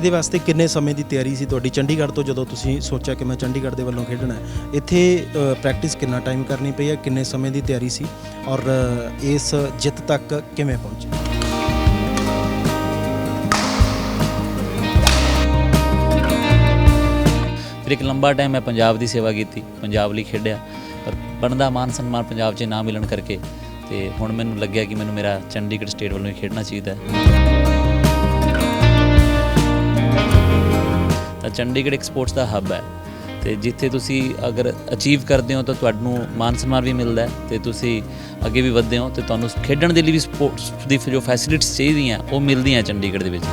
ਇਹਦੇ ਵਾਸਤੇ ਕਿੰਨੇ ਸਮੇਂ ਦੀ ਤਿਆਰੀ ਸੀ ਤੁਹਾਡੀ? ਚੰਡੀਗੜ੍ਹ ਤੋਂ ਜਦੋਂ ਤੁਸੀਂ ਸੋਚਿਆ ਕਿ ਮੈਂ ਚੰਡੀਗੜ੍ਹ ਦੇ ਵੱਲੋਂ ਖੇਡਣਾ ਹੈ, ਇੱਥੇ ਪ੍ਰੈਕਟਿਸ ਕਿੰਨਾ ਟਾਈਮ ਕਰਨੀ ਪਈ ਹੈ? ਕਿੰਨੇ ਸਮੇਂ ਦੀ ਤਿਆਰੀ ਸੀ? ਔਰ ਇਸ ਜਿੱਤ ਤੱਕ ਕਿਵੇਂ ਪਹੁੰਚੇ? ਫਿਰ ਇੱਕ ਲੰਬਾ ਟਾਈਮ ਮੈਂ ਪੰਜਾਬ ਦੀ ਸੇਵਾ ਕੀਤੀ, ਪੰਜਾਬ ਲਈ ਖੇਡਿਆ। ਪਰ ਬਣਦਾ ਮਾਨ ਸਨਮਾਨ ਪੰਜਾਬ 'ਚ ਨਾ ਮਿਲਣ ਕਰਕੇ ਤੇ ਹੁਣ ਮੈਨੂੰ ਲੱਗਿਆ ਕਿ ਮੈਨੂੰ ਮੇਰਾ ਚੰਡੀਗੜ੍ਹ ਸਟੇਟ ਵੱਲੋਂ ਹੀ ਖੇਡਣਾ ਚਾਹੀਦਾ ਹੈ। ਤਾਂ ਚੰਡੀਗੜ੍ਹ ਇੱਕ ਸਪੋਰਟਸ ਦਾ ਹੱਬ ਹੈ। ਤੇ ਜਿੱਥੇ ਤੁਸੀਂ ਅਗਰ ਅਚੀਵ ਕਰਦੇ ਹੋ ਤਾਂ ਤੁਹਾਨੂੰ ਮਾਨ ਸਨਮਾਨ ਵੀ ਮਿਲਦਾ ਹੈ ਤੇ ਤੁਸੀਂ ਅੱਗੇ ਵੀ ਵਧਦੇ ਹੋ ਤੇ ਤੁਹਾਨੂੰ ਖੇਡਣ ਦੇ ਲਈ ਵੀ ਸਪੋਰਟਸ ਦੀ ਜੋ ਫੈਸਿਲਿਟੀਜ਼ ਚਾਹੀਦੀਆਂ ਉਹ ਮਿਲਦੀਆਂ ਚੰਡੀਗੜ੍ਹ ਦੇ ਵਿੱਚ।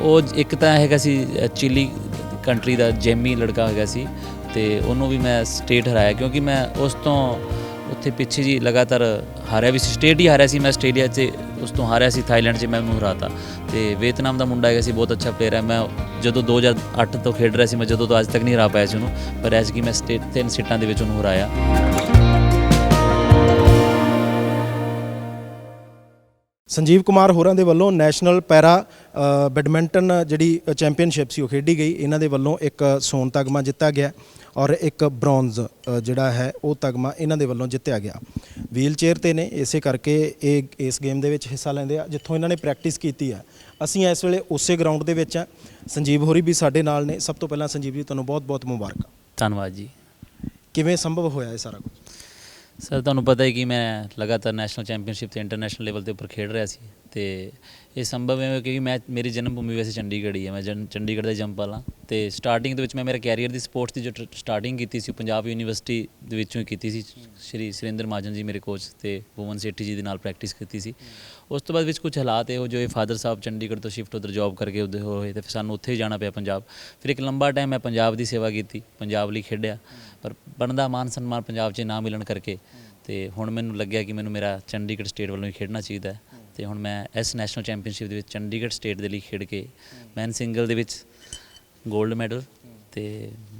ਉਹ ਇੱਕ ਤਾਂ ਹੈਗਾ ਸੀ ਅ, ਚਿਲੀ ਕੰਟਰੀ ਦਾ ਜੈਮੀ ਲੜਕਾ ਹੈਗਾ ਸੀ ਤੇ ਉਹਨੂੰ ਵੀ ਮੈਂ ਸਟੇਟ ਹਰਾਇਆ ਕਿਉਂਕਿ ਮੈਂ ਉਸ ਤੋਂ ਉੱਥੇ ਪਿੱਛੇ ਜੀ ਲਗਾਤਾਰ ਹਾਰਿਆ ਵੀ ਸੀ। ਸਟੇਟ ਹੀ ਹਾਰਿਆ ਸੀ ਮੈਂ ਆਸਟ੍ਰੇਲੀਆ 'ਚ ਉਸ ਤੋਂ ਹਾਰਿਆ ਸੀ ਥਾਈਲੈਂਡ 'ਚ ਮੈਂ ਉਹਨੂੰ ਹਰਾਤਾ। ਤੇ ਵੀਅਤਨਾਮ ਦਾ ਮੁੰਡਾ ਹੈਗਾ ਸੀ, ਬਹੁਤ ਅੱਛਾ ਪਲੇਅਰ ਹੈ। ਮੈਂ ਜਦੋਂ 2008 ਤੋਂ ਖੇਡ ਰਿਹਾ ਸੀ, ਮੈਂ ਜਦੋਂ ਤੋਂ ਅੱਜ ਤੱਕ ਨਹੀਂ ਹਰਾ ਪਾਇਆ ਸੀ ਉਹਨੂੰ, ਪਰ ਐਸ ਕਿ ਮੈਂ ਸਟੇਟ ਤਿੰਨ ਸੀਟਾਂ ਦੇ ਵਿੱਚ ਉਹਨੂੰ ਹਰਾਇਆ। ਸੰਜੀਵ ਕੁਮਾਰ ਹੋਰਾਂ ਦੇ ਵੱਲੋਂ ਨੈਸ਼ਨਲ ਪੈਰਾ ਬੈਡਮਿੰਟਨ ਜਿਹੜੀ ਚੈਂਪੀਅਨਸ਼ਿਪ ਸੀ, ਉਹ ਖੇਡੀ ਗਈ। ਇਹਨਾਂ ਦੇ ਵੱਲੋਂ ਇੱਕ ਸੋਨ ਤਗਮਾ ਜਿੱਤਾ ਗਿਆ। ਔਰ ਇੱਕ ਬ੍ਰੌਂਜ਼ ਜਿਹੜਾ ਹੈ ਉਹ ਤਗਮਾ ਇਹਨਾਂ ਦੇ ਵੱਲੋਂ ਜਿੱਤਿਆ ਗਿਆ। ਵੀਲ ਚੇਅਰ ਤੇ ਨੇ ਇਸੇ ਕਰਕੇ ਇਹ ਇਸ ਗੇਮ ਦੇ ਵਿੱਚ ਹਿੱਸਾ ਲੈਂਦੇ ਆ ਜਿੱਥੋਂ ਇਹਨਾਂ ਨੇ ਪ੍ਰੈਕਟਿਸ ਕੀਤੀ ਹੈ ਅਸੀਂ ਇਸ ਵੇਲੇ ਉਸੇ ਗਰਾਊਂਡ ਦੇ ਵਿੱਚ ਆ। ਸੰਜੀਵ ਹੋਰੀ ਵੀ ਸਾਡੇ ਨਾਲ ਨੇ। ਸਭ ਤੋਂ ਪਹਿਲਾਂ ਸੰਜੀਵ ਜੀ ਤੁਹਾਨੂੰ ਬਹੁਤ-ਬਹੁਤ ਮੁਬਾਰਕਾਂ। ਧੰਨਵਾਦ ਜੀ। ਕਿਵੇਂ ਸੰਭਵ ਹੋਇਆ ਇਹ ਸਾਰਾ ਕੁਝ? ਸਰ ਤੁਹਾਨੂੰ ਪਤਾ ਹੈ ਕਿ ਮੈਂ ਲਗਾਤਾਰ ਨੈਸ਼ਨਲ ਚੈਂਪੀਅਨਸ਼ਿਪ ਤੇ ਇੰਟਰਨੈਸ਼ਨਲ ਲੈਵਲ ਤੇ ਉੱਪਰ ਖੇਡ ਰਿਹਾ ਸੀ। ਤੇ ਇਹ ਸੰਭਵ ਹੈ ਕਿਉਂਕਿ ਮੈਂ, ਮੇਰੀ ਜਨਮ ਭੂਮੀ ਵੈਸੇ ਚੰਡੀਗੜ੍ਹ ਹੀ ਹੈ, ਮੈਂ ਜਨ- ਚੰਡੀਗੜ੍ਹ ਦਾ ਜੰਮ ਵਾਲਾ ਤੇ ਸਟਾਰਟਿੰਗ ਦੇ ਵਿੱਚ ਮੈਂ ਮੇਰਾ ਕੈਰੀਅਰ ਦੀ ਸਪੋਰਟਸ ਦੀ ਜੋ ਸਟਾਰਟਿੰਗ ਕੀਤੀ ਸੀ ਪੰਜਾਬ ਯੂਨੀਵਰਸਿਟੀ ਦੇ ਵਿੱਚੋਂ ਹੀ ਕੀਤੀ ਸੀ। ਸ਼੍ਰੀ ਸੁਰਿੰਦਰ ਮਹਾਜਨ ਜੀ ਮੇਰੇ ਕੋਚ ਤੇ ਭੁਵਨ ਸੇਠੀ ਜੀ ਦੇ ਨਾਲ ਪ੍ਰੈਕਟਿਸ ਕੀਤੀ ਸੀ। ਉਸ ਤੋਂ ਬਾਅਦ ਵਿੱਚ ਕੁਝ ਹਾਲਾਤ ਇਹੋ ਜੋ ਇਹ ਫਾਦਰ ਸਾਹਿਬ ਚੰਡੀਗੜ੍ਹ ਤੋਂ ਸ਼ਿਫਟ ਉਧਰ ਜੌਬ ਕਰਕੇ ਉਹਦੇ ਹੋਏ ਤੇ ਫਿਰ ਸਾਨੂੰ ਉੱਥੇ ਹੀ ਜਾਣਾ ਪਿਆ ਪੰਜਾਬ। ਫਿਰ ਇੱਕ ਲੰਬਾ ਟਾਈਮ ਮੈਂ ਪੰਜਾਬ ਦੀ ਸੇਵਾ ਕੀਤੀ, ਪੰਜਾਬ ਲਈ ਖੇਡਿਆ। ਪਰ ਬਣਦਾ ਮਾਨ ਸਨਮਾਨ ਪੰਜਾਬ 'ਚ ਨਾ ਮਿਲਣ ਕਰਕੇ ਤੇ ਹੁਣ ਮੈਨੂੰ ਲੱਗਿਆ ਕਿ ਮੈਨੂੰ ਮੇਰਾ ਚੰਡੀਗੜ੍ਹ ਸਟੇਟ ਵੱਲੋਂ ਹੀ ਖੇਡਣਾ ਚਾਹੀਦਾ ਹੈ। ਤੇ ਹੁਣ ਮੈਂ ਇਸ ਨੈਸ਼ਨਲ ਚੈਂਪੀਅਨਸ਼ਿਪ ਦੇ ਵਿੱਚ ਚੰਡੀਗੜ੍ਹ ਸਟੇਟ ਦੇ ਲਈ ਖੇਡ ਕੇ ਮੈਨ ਸਿੰਗਲ ਦੇ ਵਿੱਚ 골ਡ ਮੈਡਲ ਤੇ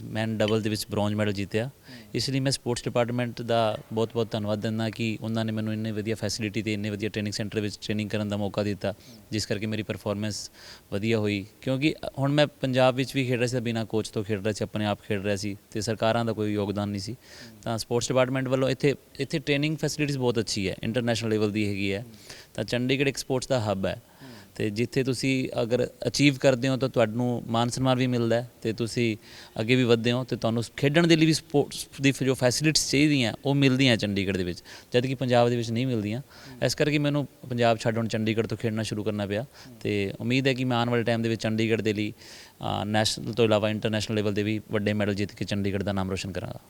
ਮੈਨ ਡਬਲ ਦੇ ਵਿੱਚ ਬ੍ਰੌਂਜ਼ ਮੈਡਲ ਜਿੱਤਿਆ। ਇਸ ਲਈ ਮੈਂ ਸਪੋਰਟਸ ਡਿਪਾਰਟਮੈਂਟ ਦਾ ਬਹੁਤ-ਬਹੁਤ ਧੰਨਵਾਦ ਦਿੰਦਾ ਕਿ ਉਹਨਾਂ ਨੇ ਮੈਨੂੰ ਇੰਨੇ ਵਧੀਆ ਫੈਸਿਲਿਟੀ ਤੇ, ਇੰਨੇ ਵਧੀਆ ਟ੍ਰੇਨਿੰਗ ਸੈਂਟਰ ਵਿੱਚ ਟ੍ਰੇਨਿੰਗ ਕਰਨ ਦਾ ਮੌਕਾ ਦਿੱਤਾ, ਜਿਸ ਕਰਕੇ ਮੇਰੀ ਪਰਫਾਰਮੈਂਸ ਵਧੀਆ ਹੋਈ। ਕਿਉਂਕਿ ਹੁਣ ਮੈਂ ਪੰਜਾਬ ਵਿੱਚ ਵੀ ਖੇਡ ਰਿਹਾ ਸੀ ਬਿਨਾਂ ਕੋਚ ਤੋਂ ਖੇਡ ਰਿਹਾ ਸੀ, ਆਪਣੇ ਆਪ ਖੇਡ ਰਿਹਾ ਸੀ ਤੇ ਸਰਕਾਰਾਂ ਦਾ ਕੋਈ ਯੋਗਦਾਨ ਨਹੀਂ ਸੀ। ਤਾਂ ਸਪੋਰਟਸ ਡਿਪਾਰਟਮੈਂਟ ਵੱਲੋਂ ਇੱਥੇ ਇੱਥੇ ਟ੍ਰੇਨਿੰਗ ਫੈਸਿਲਿਟੀਜ਼ ਬਹੁਤ ਅੱਛੀ ਹੈ ਇੰਟਰਨੈਸ਼ਨਲ ਲੈਵਲ ਦੀ ਹੈਗੀ ਹੈ। ਤਾਂ ਚੰਡੀਗੜ੍ਹ ਇੱਕ ਸਪੋਰਟਸ ਦਾ ਹੱਬ ਹੈ। ਤੇ ਜਿੱਥੇ ਤੁਸੀਂ ਅਗਰ ਅਚੀਵ ਕਰਦੇ ਹੋ ਤਾਂ ਤੁਹਾਨੂੰ ਮਾਨ ਸਨਮਾਨ ਵੀ ਮਿਲਦਾ ਹੈ ਤੇ ਤੁਸੀਂ ਅੱਗੇ ਵੀ ਵਧਦੇ ਹੋ ਤੇ ਤੁਹਾਨੂੰ ਖੇਡਣ ਦੇ ਲਈ ਵੀ ਸਪੋਰਟਸ ਦੀ ਜੋ ਫੈਸਿਲਿਟੀਜ਼ ਚਾਹੀਦੀਆਂ, ਉਹ ਮਿਲਦੀਆਂ ਚੰਡੀਗੜ੍ਹ ਦੇ ਵਿੱਚ। ਜਦ ਕਿ ਪੰਜਾਬ ਦੇ ਵਿੱਚ ਨਹੀਂ ਮਿਲਦੀਆਂ। ਇਸ ਕਰਕੇ ਮੈਨੂੰ ਪੰਜਾਬ ਛੱਡ ਹੁਣ ਚੰਡੀਗੜ੍ਹ ਤੋਂ ਖੇਡਣਾ ਸ਼ੁਰੂ ਕਰਨਾ ਪਿਆ ਤੇ ਉਮੀਦ ਹੈ ਕਿ ਮੈਂ ਆਉਣ ਵਾਲੇ ਟਾਈਮ ਦੇ ਵਿੱਚ ਚੰਡੀਗੜ੍ਹ ਦੇ ਲਈ ਨੈਸ਼ਨਲ ਤੋਂ ਇਲਾਵਾ ਇੰਟਰਨੈਸ਼ਨਲ ਲੈਵਲ ਦੇ ਵੀ ਵੱਡੇ ਮੈਡਲ ਜਿੱਤ ਕੇ ਚੰਡੀਗੜ੍ਹ ਦਾ ਨਾਮ ਰੋਸ਼ਨ ਕਰਾਂਗਾ।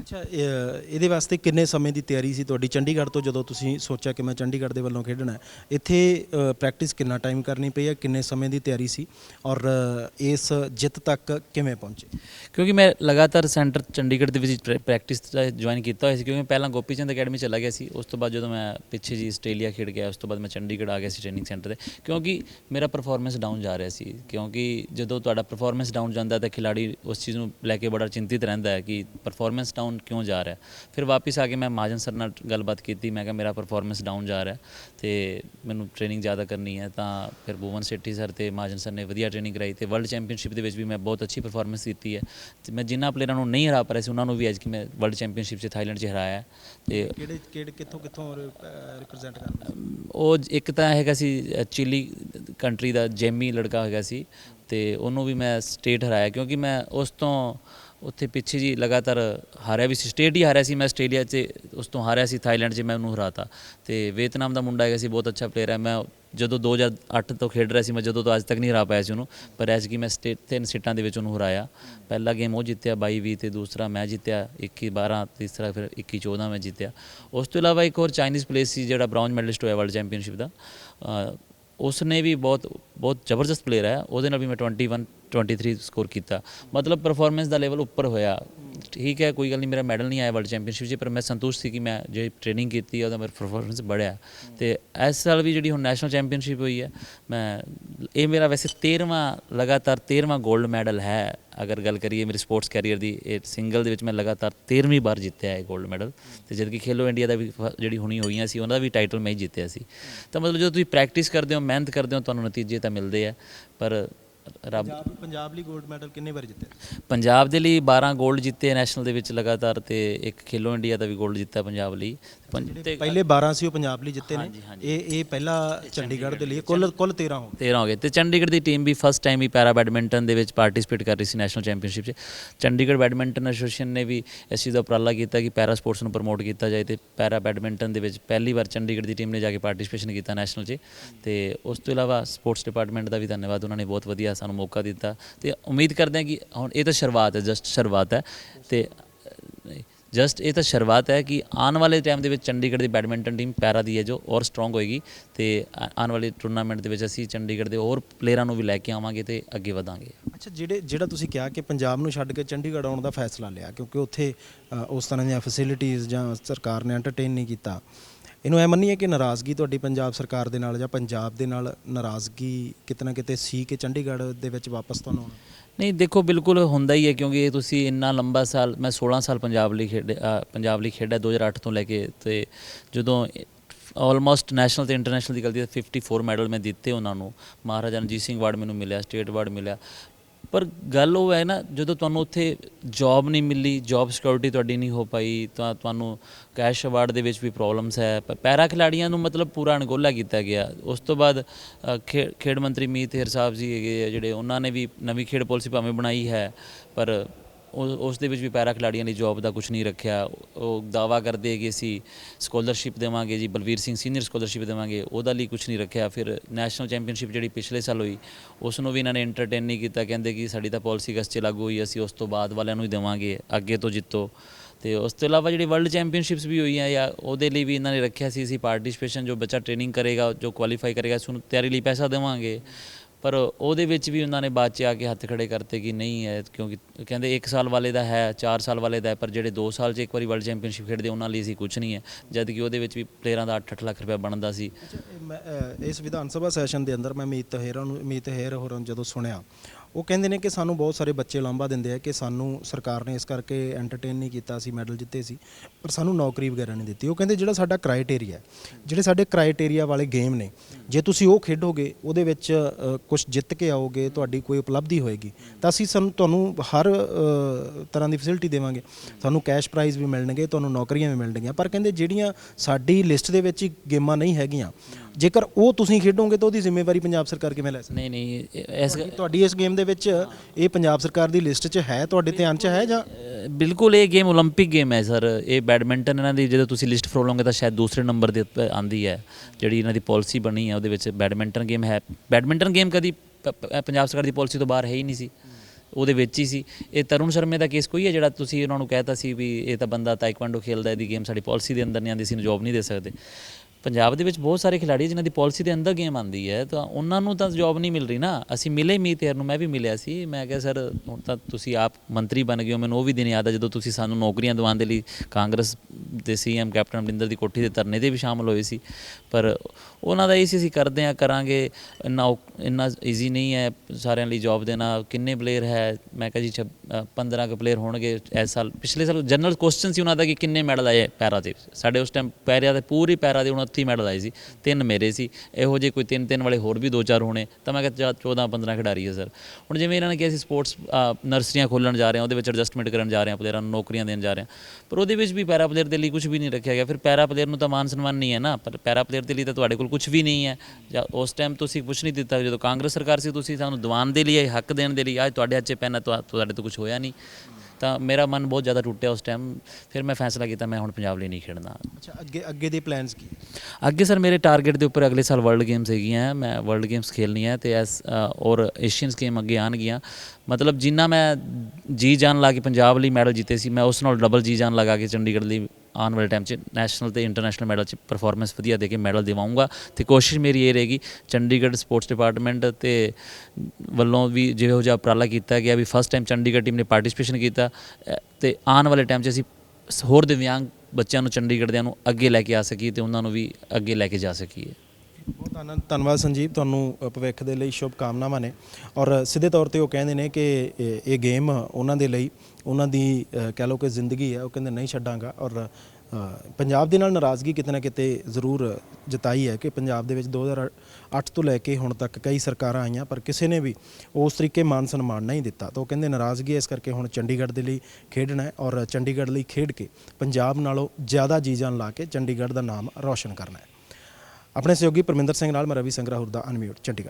ਅੱਛਾ ਇਹ- ਇਹਦੇ ਵਾਸਤੇ ਕਿੰਨੇ ਸਮੇਂ ਦੀ ਤਿਆਰੀ ਸੀ ਤੁਹਾਡੀ? ਚੰਡੀਗੜ੍ਹ ਤੋਂ ਜਦੋਂ ਤੁਸੀਂ ਸੋਚਿਆ ਕਿ ਮੈਂ ਚੰਡੀਗੜ੍ਹ ਦੇ ਵੱਲੋਂ ਖੇਡਣਾ ਹੈ ਇੱਥੇ ਪ੍ਰੈਕਟਿਸ ਕਿੰਨਾ ਟਾਈਮ ਕਰਨੀ ਪਈ ਹੈ? ਕਿੰਨੇ ਸਮੇਂ ਦੀ ਤਿਆਰੀ ਸੀ? ਔਰ ਅ, ਇਸ ਜਿੱਤ ਤੱਕ ਕਿਵੇਂ ਪਹੁੰਚੇ? ਕਿਉਂਕਿ ਮੈਂ ਲਗਾਤਾਰ ਸੈਂਟਰ ਚੰਡੀਗੜ੍ਹ ਦੇ ਵਿੱਚ ਪ੍ਰੈਕਟਿਸ ਜੁਆਇਨ ਕੀਤਾ ਹੋਇਆ ਸੀ ਕਿਉਂਕਿ ਮੈਂ ਪਹਿਲਾਂ ਗੋਪੀਚੰਦ ਅਕੈਡਮੀ ਚਲਾ ਗਿਆ ਸੀ ਉਸ ਤੋਂ ਬਾਅਦ ਜਦੋਂ ਮੈਂ ਪਿੱਛੇ ਜੀ ਆਸਟ੍ਰੇਲੀਆ ਖੇਡ ਗਿਆ ਉਸ ਤੋਂ ਬਾਅਦ ਮੈਂ ਚੰਡੀਗੜ੍ਹ ਆ ਗਿਆ ਸੀ ਟ੍ਰੇਨਿੰਗ ਸੈਂਟਰ ਤੇ ਕਿਉਂਕਿ ਮੇਰਾ ਪਰਫਾਰਮੈਂਸ ਡਾਊਨ ਜਾ ਰਿਹਾ ਸੀ ਕਿਉਂਕਿ ਜਦੋਂ ਤੁਹਾਡਾ ਪਰਫਾਰਮੈਂਸ ਡਾਊਨ ਜਾਂਦਾ ਤਾਂ ਖਿਲਾੜੀ ਉਸ ਚੀਜ਼ ਨੂੰ ਲੈ ਕੇ ਬੜਾ ਚਿੰਤਿਤ ਰਹਿੰਦਾ ਹੈ ਕਿ ਪਰਫਾਰਮੈਂਸ ਡਾਊਨ ਕਿਉਂ ਜਾ ਰਿਹਾ? ਫਿਰ ਵਾਪਸ ਆ ਕੇ ਮੈਂ ਮਾਜਨ ਸਰ ਨਾਲ ਗੱਲਬਾਤ ਕੀਤੀ ਮੈਂ ਕਿਹਾ ਮੇਰਾ ਪਰਫਾਰਮੈਂਸ ਡਾਊਨ ਜਾ ਰਿਹਾ ਤੇ ਮੈਨੂੰ ਟ੍ਰੇਨਿੰਗ ਜ਼ਿਆਦਾ ਕਰਨੀ ਹੈ ਤਾਂ ਫਿਰ ਭੁਵਨ ਸੇਠੀ ਸਰ ਤੇ ਮਾਜਨ ਸਰ ਨੇ ਵਧੀਆ ਟ੍ਰੇਨਿੰਗ ਕਰਾਈ ਤੇ ਵਰਲਡ ਚੈਂਪੀਅਨਸ਼ਿਪ ਦੇ ਵਿੱਚ ਵੀ ਮੈਂ ਬਹੁਤ ਅੱਛੀ ਪਰਫਾਰਮੈਂਸ ਦਿੱਤੀ ਹੈ। ਤੇ ਮੈਂ ਜਿਨ੍ਹਾਂ ਪਲੇਅਰਾਂ ਨੂੰ ਨਹੀਂ ਹਰਾ ਪਾ ਰਿਹਾ ਸੀ ਉਹਨਾਂ ਨੂੰ ਵੀ ਅੱਜ ਕਿ ਮੈਂ ਵਰਲਡ ਚੈਂਪੀਅਨਸ਼ਿਪ 'ਚ ਥਾਈਲੈਂਡ 'ਚ ਹਰਾਇਆ ਤੇ ਕਿਹੜੇ ਕਿਹੜੇ ਕਿੱਥੋਂ ਕਿੱਥੋਂ ਰਿਪਰੈਜ਼ੈਂਟ ਕਰਦੇ ਉਹ ਇੱਕ ਤਾਂ ਹੈਗਾ ਸੀ ਚਿਲੀ ਕੰਟਰੀ ਦਾ ਜੈਮੀ ਲੜਕਾ ਹੈਗਾ ਸੀ ਤੇ ਉਹਨੂੰ ਵੀ ਮੈਂ ਸਟੇਟ ਹਰਾਇਆ ਕਿਉਂਕਿ ਮੈਂ ਉਸ ਤੋਂ ਉੱਥੇ ਪਿੱਛੇ ਜੀ ਲਗਾਤਾਰ ਹਾਰਿਆ ਵੀ ਸੀ, ਸਟੇਟ ਹੀ ਹਾਰਿਆ ਸੀ, ਮੈਂ ਆਸਟ੍ਰੇਲੀਆ 'ਚ, ਉਸ ਤੋਂ ਹਾਰਿਆ ਸੀ, ਥਾਈਲੈਂਡ 'ਚ ਮੈਂ ਉਹਨੂੰ ਹਰਾਤਾ। ਤੇ ਵੀਅਤਨਾਮ ਦਾ ਮੁੰਡਾ ਹੈਗਾ ਸੀ, ਬਹੁਤ ਅੱਛਾ ਪਲੇਅਰ ਹੈ, ਮੈਂ ਜਦੋਂ 2008 ਤੋਂ ਖੇਡ ਰਿਹਾ ਸੀ, ਮੈਂ ਜਦੋਂ ਤੋਂ ਅੱਜ ਤੱਕ ਨਹੀਂ ਹਰਾ ਪਾਇਆ ਸੀ ਉਹਨੂੰ, ਪਰ ਐਸ ਕਿ ਮੈਂ ਸਟੇਟ ਤਿੰਨ ਸੀਟਾਂ ਦੇ ਵਿੱਚ ਉਹਨੂੰ ਹਰਾਇਆ। ਪਹਿਲਾ ਗੇਮ ਉਹ ਜਿੱਤਿਆ 22 20 ਤੇ ਦੂਸਰਾ ਮੈਂ ਜਿੱਤਿਆ 21 12 ਤੀਸਰਾ ਫਿਰ 21 14 ਮੈਂ ਜਿੱਤਿਆ। ਉਸ ਤੋਂ ਇਲਾਵਾ ਇੱਕ ਹੋਰ ਚਾਈਨੀਜ਼ ਪਲੇਅਰ ਸੀ, ਜਿਹੜਾ ਬ੍ਰਾਊਨ ਮੈਡਲਿਸਟ ਹੋਇਆ ਵਰਲਡ ਚੈਂਪੀਅਨਸ਼ਿਪ ਦਾ। ਉਸ ਨੇ ਵੀ ਬਹੁਤ ਬਹੁਤ ਜ਼ਬਰਦਸਤ ਪਲੇਅਰ ਹੈ, ਉਹਦੇ ਨਾਲ ਵੀ ਮੈਂ 21 23 ਸਕੋਰ ਕੀਤਾ। ਮਤਲਬ ਪਰਫਾਰਮੈਂਸ ਦਾ ਲੈਵਲ ਉੱਪਰ ਹੋਇਆ। ਠੀਕ ਹੈ, ਕੋਈ ਗੱਲ ਨਹੀਂ, ਮੇਰਾ ਮੈਡਲ ਨਹੀਂ ਆਇਆ ਵਰਲਡ ਚੈਂਪੀਅਨਸ਼ਿਪ 'ਚ, ਪਰ ਮੈਂ ਸੰਤੁਸ਼ਟ ਸੀ ਕਿ ਮੈਂ ਜੇ ਟ੍ਰੇਨਿੰਗ ਕੀਤੀ, ਉਹਦਾ ਮੇਰਾ ਪਰਫਾਰਮੈਂਸ ਬੜਿਆ। ਤੇ ਇਸ ਸਾਲ ਵੀ ਜਿਹੜੀ ਹੁਣ ਨੈਸ਼ਨਲ ਚੈਂਪੀਅਨਸ਼ਿਪ ਹੋਈ ਹੈ, ਮੈਂ, ਇਹ ਮੇਰਾ ਵੈਸੇ 13ਵਾਂ ਲਗਾਤਾਰ 13ਵਾਂ 골ਡ ਮੈਡਲ ਹੈ। ਅਗਰ ਗੱਲ ਕਰੀਏ ਮੇਰੇ ਸਪੋਰਟਸ ਕੈਰੀਅਰ ਦੀ, ਇਹ ਸਿੰਗਲ ਦੇ ਵਿੱਚ ਮੈਂ ਲਗਾਤਾਰ 13ਵੀਂ ਵਾਰ ਜਿੱਤਿਆ ਹੈ 골ਡ ਮੈਡਲ ਤੇ ਜਦ ਕਿ ਖੇਲੋ ਇੰਡੀਆ ਦਾ ਵੀ ਜਿਹੜੀ ਹੁਣੀ ਹੋਈਆਂ ਸੀ, ਉਹਨਾਂ ਦਾ ਵੀ ਟਾਈਟਲ ਮੈਂ ਹੀ ਜਿੱਤਿਆ ਸੀ। ਤਾਂ ਮਤਲਬ ਜਦੋਂ ਤੁਸੀਂ ਪ੍ਰੈਕਟਿਸ ਕਰਦੇ ਹੋ, ਮਿਹਨਤ ਕਰਦੇ ਹੋ, ਤੁਹਾਨੂੰ ਨਤੀਜੇ ਤਾਂ ਮਿਲਦੇ ਆ। ਪਰ ਰੱਬ ਪੰਜਾਬ ਲਈ 골ਡ ਮੈਡਲ ਕਿੰਨੇ ਵਾਰ ਜਿੱਤਿਆ ਪੰਜਾਬ ਦੇ ਲਈ 12 골ਡ ਜਿੱਤੇ ਨੈਸ਼ਨਲ ਦੇ ਵਿੱਚ ਲਗਾਤਾਰ ਤੇ ਇੱਕ ਖੇਲੋ ਇੰਡੀਆ ਦਾ ਵੀ 골ਡ ਜਿੱਤਾ ਪੰਜਾਬ ਲਈ। ਪਹਿਲੇ 12 ਸੀ ਉਹ ਪੰਜਾਬ ਲਈ ਜਿੱਤੇ ਨੇ। ਇਹ ਇਹ ਪਹਿਲਾ ਚੰਡੀਗੜ੍ਹ ਦੇ ਲਈ ਕੁੱਲ ਕੁੱਲ 13 ਹੋ ਗਏ। 13 ਹੋ ਗਏ। ਤੇ ਚੰਡੀਗੜ੍ਹ ਦੀ ਟੀਮ ਵੀ ਫਸਟ ਟਾਈਮ ਹੀ ਪੈਰਾ ਬੈਡਮਿੰਟਨ ਦੇ ਵਿੱਚ ਪਾਰਟਿਸਿਪੇਟ ਕਰ ਰਹੀ ਸੀ ਨੈਸ਼ਨਲ ਚੈਂਪੀਅਨਸ਼ਿਪ 'ਚ। ਚੰਡੀਗੜ੍ਹ ਬੈਡਮਿੰਟਨ ਐਸੋਸੀਏਸ਼ਨ ਨੇ ਵੀ ਇਸ ਚੀਜ਼ ਦਾ ਉਪਰਾਲਾ ਕੀਤਾ ਕਿ ਪੈਰਾ ਸਪੋਰਟਸ ਨੂੰ ਪ੍ਰਮੋਟ ਕੀਤਾ ਜਾਏ ਤੇ ਪੈਰਾ ਬੈਡਮਿੰਟਨ ਦੇ ਵਿੱਚ ਪਹਿਲੀ ਵਾਰ ਚੰਡੀਗੜ੍ਹ ਦੀ ਟੀਮ ਨੇ ਜਾ ਕੇ ਪਾਰਟਿਸਿਪੇਸ਼ਨ ਕੀਤਾ ਨੈਸ਼ਨਲ 'ਚ। ਤੇ ਉਸ ਤੋਂ ਇਲਾਵਾ ਸਪੋਰਟਸ ਡਿਪਾਰਟਮੈਂਟ ਦਾ ਵੀ ਧੰਨਵਾਦ। ਉਹਨਾਂ ਨੇ ਬਹੁਤ ਵਧੀਆ ਸਾਨੂੰ ਮੌਕਾ ਦਿੱਤਾ ਤੇ ਉਮੀਦ ਕਰਦੇ ਹਾਂ ਕਿ ਹੁਣ ਇਹ ਤਾਂ ਸ਼ੁਰੂਆਤ ਹੈ ਜਸਟ ਸ਼ੁਰੂਆਤ ਹੈ ਤੇ ਜਸਟ ਇਹ ਤਾਂ ਸ਼ੁਰੂਆਤ ਹੈ ਕਿ ਆਉਣ ਵਾਲੇ ਟਾਈਮ ਦੇ ਵਿੱਚ ਚੰਡੀਗੜ੍ਹ ਦੀ ਬੈਡਮਿੰਟਨ ਟੀਮ ਪੈਰਾ ਦੀ ਹੈ ਜੋ ਹੋਰ ਸਟਰੋਂਗ ਹੋਏਗੀ ਤੇ ਆਉਣ ਵਾਲੇ ਟੂਰਨਾਮੈਂਟ ਦੇ ਵਿੱਚ ਅਸੀਂ ਚੰਡੀਗੜ੍ਹ ਦੇ ਹੋਰ ਪਲੇਅਰਾਂ ਨੂੰ ਵੀ ਲੈ ਕੇ ਆਵਾਂਗੇ ਤੇ ਅੱਗੇ ਵਧਾਂਗੇ। ਅੱਛਾ, ਜਿਹੜੇ, ਜਿਹੜਾ ਤੁਸੀਂ ਕਿਹਾ ਕਿ ਪੰਜਾਬ ਨੂੰ ਛੱਡ ਕੇ ਚੰਡੀਗੜ੍ਹ ਆਉਣ ਦਾ ਫੈਸਲਾ ਲਿਆ ਕਿਉਂਕਿ ਉੱਥੇ ਉਸ ਤਰ੍ਹਾਂ ਦੀਆਂ ਫੈਸਿਲਿਟੀਆਂ ਜਾਂ ਸਰਕਾਰ ਨੇ ਐਂਟਰਟੇਨ ਨਹੀਂ ਕੀਤਾ ਇਹਨੂੰ ਐ ਮੰਨੀਏ ਕਿ ਨਾਰਾਜ਼ਗੀ ਤੁਹਾਡੀ ਪੰਜਾਬ ਸਰਕਾਰ ਦੇ ਨਾਲ ਜਾਂ ਪੰਜਾਬ ਦੇ ਨਾਲ ਨਾਰਾਜ਼ਗੀ ਕਿਤਨਾ ਕਿਤੇ ਸੀ ਕਿ ਚੰਡੀਗੜ੍ਹ ਦੇ ਵਿੱਚ ਵਾਪਸ ਤੁਹਾਨੂੰ ਆਉਣਾ? ਨਹੀਂ, ਦੇਖੋ, ਬਿਲਕੁਲ ਹੁੰਦਾ ਹੀ ਹੈ ਕਿਉਂਕਿ ਇਹ ਤੁਸੀਂ ਇੰਨਾ ਲੰਬਾ ਸਾਲ, ਮੈਂ 16 ਸਾਲ ਪੰਜਾਬ ਲਈ ਖੇਡਿਆ ਪੰਜਾਬ ਲਈ ਖੇਡਿਆ 2008 ਤੋਂ ਲੈ ਕੇ ਤੇ ਜਦੋਂ ਆਲਮੋਸਟ ਨੈਸ਼ਨਲ ਤੇ ਇੰਟਰਨੈਸ਼ਨਲ ਦੀ ਗੱਲ ਗਲਤੀ 54 ਮੈਡਲ ਮੈਂ ਦਿੱਤੇ ਉਹਨਾਂ ਨੂੰ। ਮਹਾਰਾਜਾ ਰਣਜੀਤ ਸਿੰਘ ਅਵਾਰਡ ਮੈਨੂੰ ਮਿਲਿਆ ਸਟੇਟ ਅਵਾਰਡ ਮਿਲਿਆ। ਪਰ ਗੱਲ ਉਹ ਹੈ ਨਾ, ਜਦੋਂ ਤੁਹਾਨੂੰ ਉੱਥੇ ਜੌਬ ਨਹੀਂ ਮਿਲੀ ਜੌਬ ਸਿਕਿਉਰਿਟੀ ਤੁਹਾਡੀ ਨਹੀਂ ਹੋ ਪਾਈ, ਤਾਂ ਤੁਹਾਨੂੰ ਕੈਸ਼ ਅਵਾਰਡ ਦੇ ਵਿੱਚ ਵੀ ਪ੍ਰੋਬਲਮਸ ਹੈ। ਪ- ਪੈਰਾ ਖਿਲਾੜੀਆਂ ਨੂੰ ਮਤਲਬ ਪੂਰਾ ਅਣਗੌਲਾ ਕੀਤਾ ਗਿਆ। ਉਸ ਤੋਂ ਬਾਅਦ ਖੇ- ਖੇਡ ਮੰਤਰੀ ਮੀਤ ਹੇਰ ਸਾਹਿਬ ਜੀ ਹੈਗੇ ਆ ਜਿਹੜੇ, ਉਹਨਾਂ ਨੇ ਵੀ ਨਵੀਂ ਖੇਡ ਪਾਲਿਸੀ ਭਾਵੇਂ ਬਣਾਈ ਹੈ, ਪਰ ਉਸ ਦੇ ਵਿੱਚ ਵੀ ਪੈਰਾ ਖਿਲਾੜੀਆਂ ਲਈ ਜੌਬ ਦਾ ਕੁਝ ਨਹੀਂ ਰੱਖਿਆ। ਉਹ ਦਾਵਾ ਕਰਦੇ ਕਿ ਅਸੀਂ ਸਕਾਲਰਸ਼ਿਪ ਦੇਵਾਂਗੇ ਜੀ, ਬਲਵੀਰ ਸਿੰਘ ਸੀਨੀਅਰ ਸਕਾਲਰਸ਼ਿਪ ਦੇਵਾਂਗੇ, ਉਹਦਾ ਲਈ ਕੁਝ ਨਹੀਂ ਰੱਖਿਆ। ਫਿਰ ਨੈਸ਼ਨਲ ਚੈਂਪੀਅਨਸ਼ਿਪ ਜਿਹੜੀ ਪਿਛਲੇ ਸਾਲ ਹੋਈ ਉਸ ਨੂੰ ਵੀ ਇਹਨਾਂ ਨੇ ਐਂਟਰਟੇਨ ਨਹੀਂ ਕੀਤਾ। ਕਹਿੰਦੇ ਕਿ ਸਾਡੀ ਤਾਂ ਪਾਲਿਸੀ ਅਗਸਤ 'ਚ ਲਾਗੂ ਹੋਈ, ਅਸੀਂ ਉਸ ਤੋਂ ਬਾਅਦ ਵਾਲਿਆਂ ਨੂੰ ਹੀ ਦੇਵਾਂਗੇ, ਅੱਗੇ ਤੋਂ ਜਿੱਤੋ। ਤੇ ਉਸ ਤੋਂ ਇਲਾਵਾ ਜਿਹੜੀ ਵਰਲਡ ਚੈਂਪੀਅਨਸ਼ਿਪਸ ਵੀ ਹੋਈਆਂ ਜਾਂ ਉਹਦੇ ਲਈ ਵੀ ਇਹਨਾਂ ਨੇ ਰੱਖਿਆ ਸੀ ਅਸੀਂ ਪਾਰਟਿਸਿਪੇਸ਼ਨ ਜੋ ਬੱਚਾ ਟ੍ਰੇਨਿੰਗ ਕਰੇਗਾ, ਜੋ ਕੁਆਲੀਫਾਈ ਕਰੇਗਾ ਉਸ ਨੂੰ ਤਿਆਰੀ ਲਈ ਪੈਸਾ ਦੇਵਾਂਗੇ। ਪਰ ਉਹਦੇ ਵਿੱਚ ਵੀ ਉਹਨਾਂ ਨੇ ਬਾਅਦ ਚ ਆ ਕੇ ਹੱਥ ਖੜੇ ਕਰਤੇ ਕਿ ਨਹੀਂ ਹੈ, ਕਿਉਂਕਿ ਕਹਿੰਦੇ 1 ਸਾਲ ਵਾਲੇ ਦਾ ਹੈ 4 ਸਾਲ ਵਾਲੇ ਦਾ ਹੈ, ਪਰ ਜਿਹੜੇ 2 ਸਾਲ 'ਚ ਇੱਕ ਵਾਰੀ ਵਰਲਡ ਚੈਂਪੀਅਨਸ਼ਿਪ ਖੇਡਦੇ ਉਹਨਾਂ ਲਈ ਸੀ ਕੁਝ ਨਹੀਂ ਹੈ। ਜਦ ਕਿ ਉਹਦੇ ਵਿੱਚ ਵੀ ਪਲੇਅਰਾਂ ਦਾ 8-8 ਲੱਖ ਰੁਪਏ ਬਣਦਾ ਸੀ। ਮੈਂ ਇਸ ਵਿਧਾਨ ਸਭਾ ਸੈਸ਼ਨ ਦੇ ਅੰਦਰ ਮੈਂ ਮੀਤ ਹੇਰਾਂ ਨੂੰ, ਮੀਤ ਹੇਰ ਹੋਰਾਂ ਨੂੰ ਜਦੋਂ ਸੁਣਿਆ ਉਹ ਕਹਿੰਦੇ ਨੇ ਕਿ ਸਾਨੂੰ ਬਹੁਤ ਸਾਰੇ ਬੱਚੇ ਲਾਂਭਾ ਦਿੰਦੇ ਆ ਕਿ ਸਾਨੂੰ ਸਰਕਾਰ ਨੇ ਇਸ ਕਰਕੇ ਐਂਟਰਟੇਨ ਨਹੀਂ ਕੀਤਾ ਸੀ ਮੈਡਲ ਜਿੱਤੇ ਸੀ ਪਰ ਸਾਨੂੰ ਨੌਕਰੀ ਵਗੈਰਾ ਨਹੀਂ ਦਿੱਤੀ। ਉਹ ਕਹਿੰਦੇ ਜਿਹੜਾ ਸਾਡਾ ਕ੍ਰਾਈਟੇਰੀਆ ਜਿਹੜੇ ਸਾਡੇ ਕ੍ਰਾਈਟੇਰੀਆ ਵਾਲੇ ਗੇਮ ਨੇ ਜੇ ਤੁਸੀਂ ਉਹ ਖੇਡੋਗੇ ਉਹਦੇ ਵਿੱਚ ਕੁਝ ਜਿੱਤ ਕੇ ਆਓਗੇ ਤੁਹਾਡੀ ਕੋਈ ਉਪਲਬਧੀ ਹੋਏਗੀ ਤਾਂ ਅਸੀਂ ਸਾਨੂੰ ਤੁਹਾਨੂੰ ਹਰ ਤਰ੍ਹਾਂ ਦੀ ਫੈਸਿਲਿਟੀ ਦੇਵਾਂਗੇ। ਤੁਹਾਨੂੰ ਕੈਸ਼ ਪ੍ਰਾਈਜ਼ ਵੀ ਮਿਲਣਗੇ ਤੁਹਾਨੂੰ ਨੌਕਰੀਆਂ ਵੀ ਮਿਲਣਗੀਆਂ ਪਰ ਕਹਿੰਦੇ ਜਿਹੜੀਆਂ ਸਾਡੀ ਲਿਸਟ ਦੇ ਵਿੱਚ ਹੀ ਗੇਮਾਂ ਨਹੀਂ ਹੈਗੀਆਂ ਜੇਕਰ ਉਹ ਤੁਸੀਂ ਖੇਡੋਗੇ ਤਾਂ ਉਹਦੀ ਜ਼ਿੰਮੇਵਾਰੀ ਪੰਜਾਬ ਸਰਕਾਰ ਕਿਵੇਂ ਲੈ ਸਕਦੀ? ਨਹੀਂ ਨਹੀਂ ਇਸ ਤੁਹਾਡੀ ਇਸ ਗੇਮ ਦੇ ਵਿੱਚ ਇਹ ਪੰਜਾਬ ਸਰਕਾਰ ਦੀ ਲਿਸਟ 'ਚ ਹੈ ਤੁਹਾਡੇ ਧਿਆਨ 'ਚ ਹੈ ਜਾਂ ਅਹ ਬਿਲਕੁਲ ਇਹ ਗੇਮ 올림픽 ਗੇਮ ਹੈ ਸਰ ਇਹ ਬੈਡਮਿੰਟਨ ਇਹਨਾਂ ਦੀ ਜਦੋਂ ਤੁਸੀਂ ਲਿਸਟ ਫਰੋਲੋਗੇ ਤਾਂ ਸ਼ਾਇਦ ਦੂਸਰੇ ਨੰਬਰ ਦੇ ਉੱਤੇ ਆਂਦੀ ਹੈ ਜਿਹੜੀ ਇਹਨਾਂ ਦੀ ਪਾਲਿਸੀ ਬਣੀ ਹੈ ਉਹਦੇ ਵਿੱਚ ਬੈਡਮਿੰਟਨ ਗੇਮ ਹੈ ਬੈਡਮਿੰਟਨ ਗੇਮ ਕਦੀ ਪ- ਪ- ਪੰਜਾਬ ਸਰਕਾਰ ਦੀ ਪਾਲਿਸੀ ਤੋਂ ਬਾਹਰ ਹੈ ਹੀ ਨਹੀਂ ਸੀ ਉਹਦੇ ਵਿੱਚ ਹੀ ਸੀ ਇਹ ਤਰੁਣ ਸ਼ਰਮੇ ਦਾ ਕੇਸ ਕੋਈ ਹੈ ਜਿਹੜਾ ਤੁਸੀਂ ਉਹਨਾਂ ਨੂੰ ਕਹਿਤਾ ਸੀ ਵੀ ਇਹ ਤਾਂ ਬੰਦਾ ਤਾਈਕਵਾਂਡੋ ਖੇਲਦਾ ਇਹਦੀ ਗੇਮ ਸਾਡੀ ਪਾਲਿਸੀ ਦੇ ਅੰਦਰ ਨਹੀਂ ਆਂਦੀ ਸੀ ਨੂੰ ਜੌਬ ਨਹੀਂ ਦੇ ਸਕਦੇ ਪੰਜਾਬ ਦੇ ਵਿੱਚ ਬਹੁਤ ਸਾਰੇ ਖਿਡਾਰੀ ਜਿਨ੍ਹਾਂ ਦੀ ਪਾਲਿਸੀ ਦੇ ਅੰਦਰ ਗੇਮ ਆਂਦੀ ਹੈ ਤਾਂ ਉਹਨਾਂ ਨੂੰ ਤਾਂ ਜੌਬ ਨਹੀਂ ਮਿਲ ਰਹੀ ਨਾ। ਅਸੀਂ ਮਿਲੇ ਮੀਤ ਯਾਰ ਨੂੰ ਮੈਂ ਵੀ ਮਿਲਿਆ ਸੀ। ਮੈਂ ਕਿਹਾ ਸਰ ਹੁਣ ਤਾਂ ਤੁਸੀਂ ਆਪ ਮੰਤਰੀ ਬਣ ਗਏ ਹੋ ਮੈਨੂੰ ਉਹ ਵੀ ਦਿਨ ਯਾਦ ਆ ਜਦੋਂ ਤੁਸੀਂ ਸਾਨੂੰ ਨੌਕਰੀਆਂ ਦਿਵਾਉਣ ਦੇ ਲਈ ਕਾਂਗਰਸ ਦੇ ਸੀਐਮ ਕੈਪਟਨ ਅਮਰਿੰਦਰ ਦੀ ਕੋਠੀ ਦੇ ਧਰਨੇ 'ਤੇ ਵੀ ਸ਼ਾਮਲ ਹੋਏ ਸੀ। ਪਰ ਉਹਨਾਂ ਦਾ ਇਹ ਸੀ ਅਸੀਂ ਕਰਦੇ ਆ ਕਰਾਂਗੇ। ਇੰਨਾ ਔਖ- ਇੰਨਾ ਈਜ਼ੀ ਨਹੀਂ ਹੈ ਸਾਰਿਆਂ ਲਈ ਜੌਬ ਦੇਣਾ। ਕਿੰਨੇ ਪਲੇਅਰ ਹੈ? ਮੈਂ ਕਿਹਾ ਜੀ ਛਬ- ਅ, 15 ਕੁ ਪਲੇਅਰ ਹੋਣਗੇ ਇਸ ਸਾਲ। ਪਿਛਲੇ ਸਾਲ ਜਨਰਲ ਕੁਐਸਚਨ ਸੀ ਉਹਨਾਂ ਦਾ ਕਿ ਕਿੰਨੇ ਮੈਡਲ ਆਏ ਪੈਰਾ ਦੇ ਸਾਡੇ ਉਸ ਟਾਈਮ ਪੈਰਿਆਂ ਦੇ ਪੂਰੀ ਪੈਰਾ ਦੇ ਉਹਨਾਂ 29 ਮੈਡਲ ਆਏ ਸੀ, ਤਿੰਨ ਮੇਰੇ ਸੀ, ਇਹੋ ਜਿਹੇ ਕੋਈ ਤਿੰਨ ਤਿੰਨ ਵਾਲੇ ਹੋਰ ਵੀ ਦੋ ਚਾਰ ਹੋਣੇ, ਤਾਂ ਮੈਂ ਕਿਹਾ 14 15 ਖਿਡਾਰੀ ਹੈ ਸਰ। ਹੁਣ ਜਿਵੇਂ ਇਹਨਾਂ ਨੇ ਕਿਹਾ ਸੀ ਸਪੋਰਟਸ ਨਰਸਰੀਆਂ ਖੋਲਣ ਜਾ ਰਹੇ ਹਾਂ ਉਹਦੇ ਵਿੱਚ ਐਡਜਸਟਮੈਂਟ ਕਰਨ ਜਾ ਰਹੇ ਹਾਂ ਪਲੇਅਰਾਂ ਨੂੰ ਨੌਕਰੀਆਂ ਦੇਣ ਜਾ ਰਹੇ ਹਾਂ ਪਰ ਉਹਦੇ ਵਿੱਚ ਵੀ ਪੈਰਾ ਪਲੇਅਰ ਦੇ ਲਈ ਕੁਝ ਵੀ ਨਹੀਂ ਰੱਖਿਆ ਗਿਆ, ਫਿਰ ਪੈਰਾ ਪਲੇਅਰ ਨੂੰ ਤਾਂ ਮਾਨ ਸਨਮਾਨ ਨਹੀਂ ਹੈ ਨਾ, ਪਰ ਪੈਰਾ ਪਲੇਅਰ ਦੇ ਲਈ ਤਾਂ ਤੁਹਾਡੇ ਕੋਲ ਕੁਝ ਵੀ ਨਹੀਂ ਹੈ। ਜਾਂ ਉਸ ਟਾਈਮ ਤੁਸੀਂ ਕੁਝ ਨਹੀਂ ਦਿੱਤਾ, ਜਦੋਂ ਕਾਂਗਰਸ ਸਰਕਾਰ ਸੀ, ਤੁਸੀਂ ਸਾਨੂੰ ਦੀਵਾਨ ਦੇ ਲਈ ਇਹ ਹੱਕ ਦੇਣ ਦੇ ਲਈ ਅੱਜ ਤੁਹਾਡੇ ਹੱਥ 'ਚ ਪੈਨ ਤੁਹਾ- ਤੁਹਾਡੇ ਤੋਂ ਕੁਝ ਹੋਇਆ ਨਹੀਂ। ਤਾਂ ਮੇਰਾ ਮਨ ਬਹੁਤ ਜ਼ਿਆਦਾ ਟੁੱਟਿਆ ਉਸ ਟਾਈਮ ਫਿਰ ਮੈਂ ਫੈਸਲਾ ਕੀਤਾ ਮੈਂ ਹੁਣ ਪੰਜਾਬ ਲਈ ਨਹੀਂ ਖੇਡਣਾ। ਅੱਛਾ ਅੱਗੇ ਅੱਗੇ ਦੇ ਪਲਾਨਸ ਕੀ? ਅੱਗੇ ਸਰ ਮੇਰੇ ਟਾਰਗੇਟ ਦੇ ਉੱਪਰ ਅਗਲੇ ਸਾਲ ਵਰਲਡ ਗੇਮਸ ਹੈਗੀਆਂ ਮੈਂ ਵਰਲਡ ਗੇਮਸ ਖੇਲਣੀ ਹੈ ਤੇ ਐਸ ਔਰ ਏਸ਼ੀਅਨਸ ਗੇਮ ਅੱਗੇ ਆਉਣਗੀਆਂ। ਮਤਲਬ ਜਿੰਨਾ ਮੈਂ ਜੀ ਜਾਨ ਲਾ ਕੇ ਪੰਜਾਬ ਲਈ ਮੈਡਲ ਜਿੱਤੇ ਸੀ ਮੈਂ ਉਸ ਨਾਲ ਡਬਲ ਜੀ ਜਾਨ ਲਗਾ ਕੇ ਚੰਡੀਗੜ੍ਹ ਲਈ ਆਉਣ ਵਾਲੇ ਟਾਈਮ 'ਚ ਨੈਸ਼ਨਲ ਤੇ ਇੰਟਰਨੈਸ਼ਨਲ ਮੈਡਲ 'ਚ ਪਰਫਾਰਮੈਂਸ ਵਧੀਆ ਦੇ ਕੇ ਮੈਡਲ ਦਿਵਾਉਂਗਾ। ਤੇ ਕੋਸ਼ਿਸ਼ ਮੇਰੀ ਇਹ ਰਹੇਗੀ ਚੰਡੀਗੜ੍ਹ ਸਪੋਰਟਸ ਡਿਪਾਰਟਮੈਂਟ ਤੇ ਵੱਲੋਂ ਵੀ ਜਿਹੋ ਜਿਹਾ ਉਪਰਾਲਾ ਕੀਤਾ ਗਿਆ ਵੀ ਫਸਟ ਟਾਈਮ ਚੰਡੀਗੜ੍ਹ ਟੀਮ ਨੇ ਪਾਰਟਿਸਿਪੇਸ਼ਨ ਕੀਤਾ ਅ, ਤੇ ਆਉਣ ਵਾਲੇ ਟਾਈਮ 'ਚ ਅਸੀਂ ਹੋਰ ਦਿਵਿਆਂਗ ਬੱਚਿਆਂ ਨੂੰ ਚੰਡੀਗੜ੍ਹ ਦਿਆਂ ਨੂੰ ਅੱਗੇ ਲੈ ਕੇ ਆ ਸਕੀਏ ਤੇ ਉਹਨਾਂ ਨੂੰ ਵੀ ਅੱਗੇ ਲੈ ਕੇ ਜਾ ਸਕੀਏ। ਬਹੁਤ ਆਨੰਦ, ਧੰਨਵਾਦ ਸੰਜੀਵ ਤੁਹਾਨੂੰ ਭਵਿੱਖ ਦੇ ਲਈ ਸ਼ੁਭ ਕਾਮਨਾਵਾਂ ਨੇ। ਔਰ ਸਿੱਧੇ ਤੌਰ ਤੇ ਉਹ ਕਹਿੰਦੇ ਨੇ ਕਿ ਇਹ ਗੇਮ ਉਹਨਾਂ ਦੇ ਲਈ, ਉਹਨਾਂ ਦੀ ਕਹਿ ਲਓ ਕਿ ਜ਼ਿੰਦਗੀ ਹੈ, ਉਹ ਕਹਿੰਦੇ ਨਹੀਂ ਛੱਡਾਂਗਾ। ਔਰ ਪੰਜਾਬ ਦੇ ਨਾਲ ਨਾਰਾਜ਼ਗੀ ਕਿਤੇ ਨਾ ਕਿਤੇ ਜ਼ਰੂਰ ਜਤਾਈ ਹੈ ਕਿ ਪੰਜਾਬ ਦੇ ਵਿੱਚ 2008 ਤੋਂ ਲੈ ਕੇ ਹੁਣ ਤੱਕ ਕਈ ਸਰਕਾਰਾਂ ਆਈਆਂ, ਪਰ ਕਿਸੇ ਨੇ ਵੀ ਉਸ ਤਰੀਕੇ ਮਾਨ ਸਨਮਾਨ ਨਹੀਂ ਦਿੱਤਾ। ਤਾਂ ਉਹ ਕਹਿੰਦੇ ਨਾਰਾਜ਼ਗੀ ਇਸ ਕਰਕੇ ਹੁਣ ਚੰਡੀਗੜ੍ਹ ਦੇ ਲਈ ਖੇਡਣਾ ਹੈ ਔਰ ਚੰਡੀਗੜ੍ਹ ਲਈ ਖੇਡ ਕੇ ਪੰਜਾਬ ਨਾਲੋਂ ਜ਼ਿਆਦਾ ਜੀ ਜਾਨ ਲਾ ਕੇ ਚੰਡੀਗੜ੍ਹ ਦਾ ਨਾਮ ਰੌਸ਼ਨ ਕਰਨਾ ਹੈ। ਆਪਣੇ ਸਹਿਯੋਗੀ ਪਰਮਿੰਦਰ ਸਿੰਘ ਨਾਲ ਮੈਂ ਰਵੀ ਸੰਗਰਾਹੁਰ ਦਾ ਅਨਮਿਊਟ ਚੰਡੀਗੜ੍ਹ।